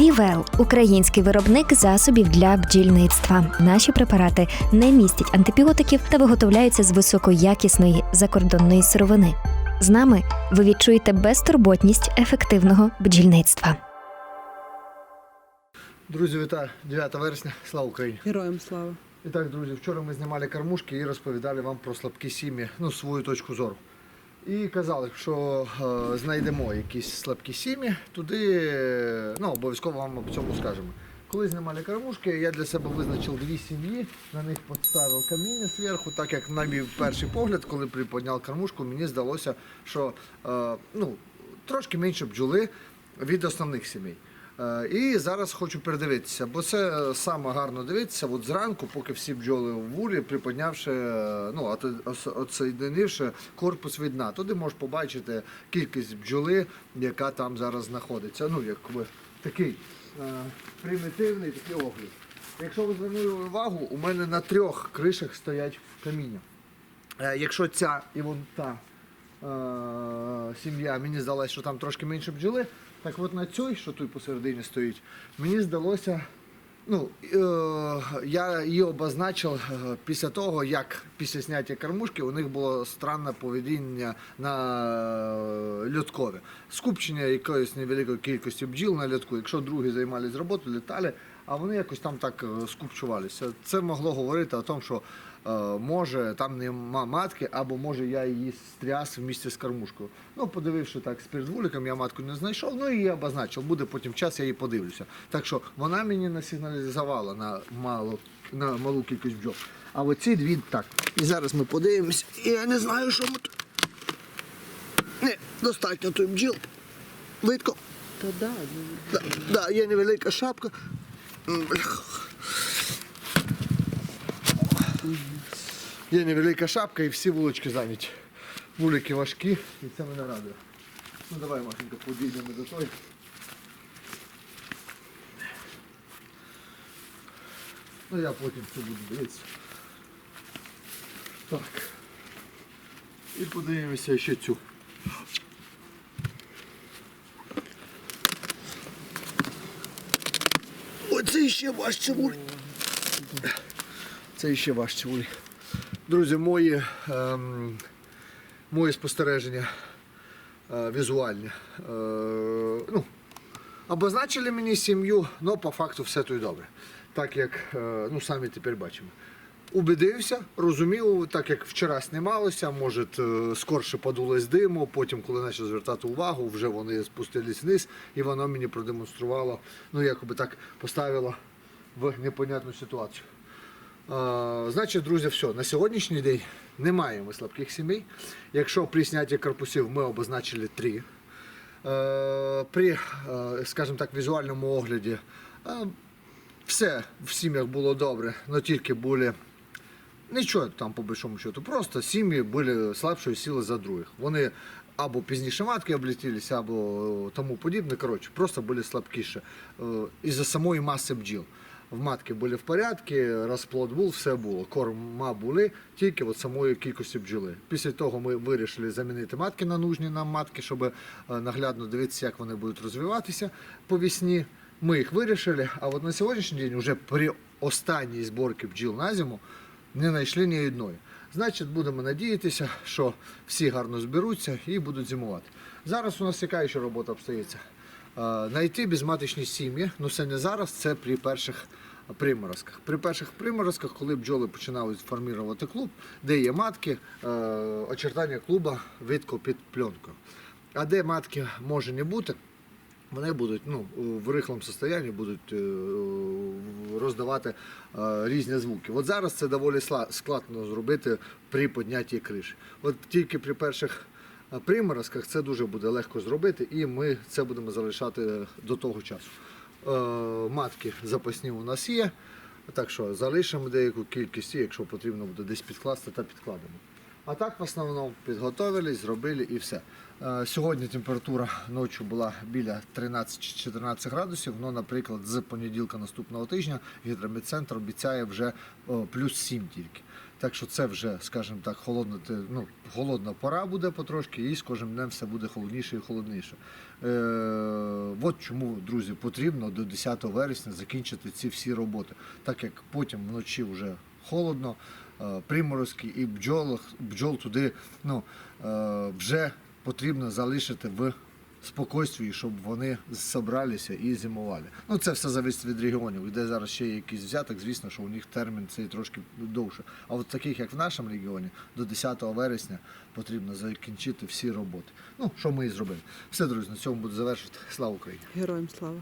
Півел український виробник засобів для бджільництва. Наші препарати не містять антибіотиків та виготовляються з високоякісної закордонної сировини. З нами ви відчуєте безтурботність ефективного бджільництва. Друзі, вітаю! 9 вересня, слава Україні! Героям слава. І так, друзі, вчора ми знімали кормушки і розповідали вам про слабкі сім'ї, ну, свою точку зору. І казали, що е, знайдемо якісь слабкі сім'ї, туди ну, обов'язково вам об цьому скажемо. Коли знімали кормушки, я для себе визначив дві сім'ї, на них поставив каміння зверху, так як на мій перший погляд, коли приподняв кормушку, мені здалося, що е, ну, трошки менше бджоли від основних сімей. Е, І зараз хочу передивитися, бо це е, саме гарно дивитися. От зранку, поки всі бджоли в вулі, приподнявши, е, ну отсоєдинивши корпус від дна, туди можеш побачити кількість бджоли, яка там зараз знаходиться. Ну, якби такий примітивний такий огляд. Якщо ви звернули увагу, у мене на трьох кришах стоять каміння. Якщо ця і вон та сім'я, мені здалося, що там трошки менше бджоли, так от на цій, що тут посередині стоїть, мені здалося, ну, е, я її обозначив е, після того, як після зняття кормушки у них було странне поведіння на е, льоткові. Скупчення якоїсь невеликої кількості бджіл на льотку. Якщо другі займалися роботою, літали, а вони якось там так е, скупчувалися. Це могло говорити о тому, що е, може там нема матки, або може я її стряс в місті з кормушкою. Ну, подививши так з передвуликом, я матку не знайшов, ну і її обозначив. Буде потім час, я її подивлюся. Так що вона мені насигналізувала на малу, на малу кількість бджол. А оці дві так. І зараз ми подивимось. І я не знаю, що ми тут. Не, достатньо той бджіл. Видко. Та да, ну, Да, да, є невелика шапка. Є невелика шапка і всі вулички зайняті. Вулики важкі і це мене радує. Ну давай, Машенька, подійдемо до той. Ну я потім все буду дивитися. Так. І подивимося ще цю. Ще важче вуль. Це ще важче вуль. Друзі, мої, ем, мої спостереження е, візуальні. Е, ну, обозначили мені сім'ю, але по факту все тут добре. Так як е, ну, самі тепер бачимо. Убедився, розумів, так як вчора знімалося, може скорше подулось диму, потім, коли почав звертати увагу, вже вони спустились вниз, і воно мені продемонструвало, ну якоби так поставило в непонятну ситуацію. Значить, друзі, все. На сьогоднішній день немає ми слабких сімей. Якщо при знятті корпусів ми обозначили три. Е, При, е, скажімо так, візуальному огляді е, все в сім'ях було добре, але тільки були Нічого там по большому счету. Просто сім'ї були слабшої сили за других. Вони або пізніше матки облетілися, або тому подібне. Коротше, просто були слабкіші. Е, Із-за самої маси бджіл. В матки були в порядку, розплод був, все було. Корма були, тільки от самої кількості бджоли. Після того ми вирішили замінити матки на нужні нам матки, щоб е, наглядно дивитися, як вони будуть розвиватися по весні. Ми їх вирішили, а от на сьогоднішній день, вже при останній зборці бджіл на зиму, не знайшли ні одної. Значить, будемо надіятися, що всі гарно зберуться і будуть зимувати. Зараз у нас яка ще робота обстається? Е, Знайти безматочні сім'ї, ну це не зараз, це при перших приморозках. При перших приморозках, коли бджоли починають формувати клуб, де є матки, е, очертання клуба видко під пленкою. А де матки може не бути, вони будуть ну, в рихлому стані будуть е, роздавати різні звуки. От зараз це доволі складно зробити при піднятті криші. От тільки при перших приморозках це дуже буде легко зробити, і ми це будемо залишати до того часу. Е, Матки запасні у нас є, так що залишимо деяку кількість, якщо потрібно буде десь підкласти, то підкладемо. А так в основному підготовились, зробили і все. Е, Сьогодні температура ночі була біля 13-14 градусів. Ну, наприклад, з понеділка наступного тижня гідрометцентр обіцяє вже плюс 7 тільки. Так що це вже, скажімо так, холодна, ну, холодна пора буде потрошки, і з кожним днем все буде холодніше і холодніше. Е, от чому, друзі, потрібно до 10 вересня закінчити ці всі роботи, так як потім вночі вже холодно, е, приморозки і бджол, бджол туди ну, е, вже потрібно залишити в спокійстві, щоб вони зібралися і зимували. Ну це все залежить від регіонів. Де зараз ще є якийсь взяток, звісно, що у них термін цей трошки довше. А от таких, як в нашому регіоні, до 10 вересня потрібно закінчити всі роботи. Ну, що ми і зробили. Все, друзі, на цьому буду завершувати. Слава Україні! Героям слава.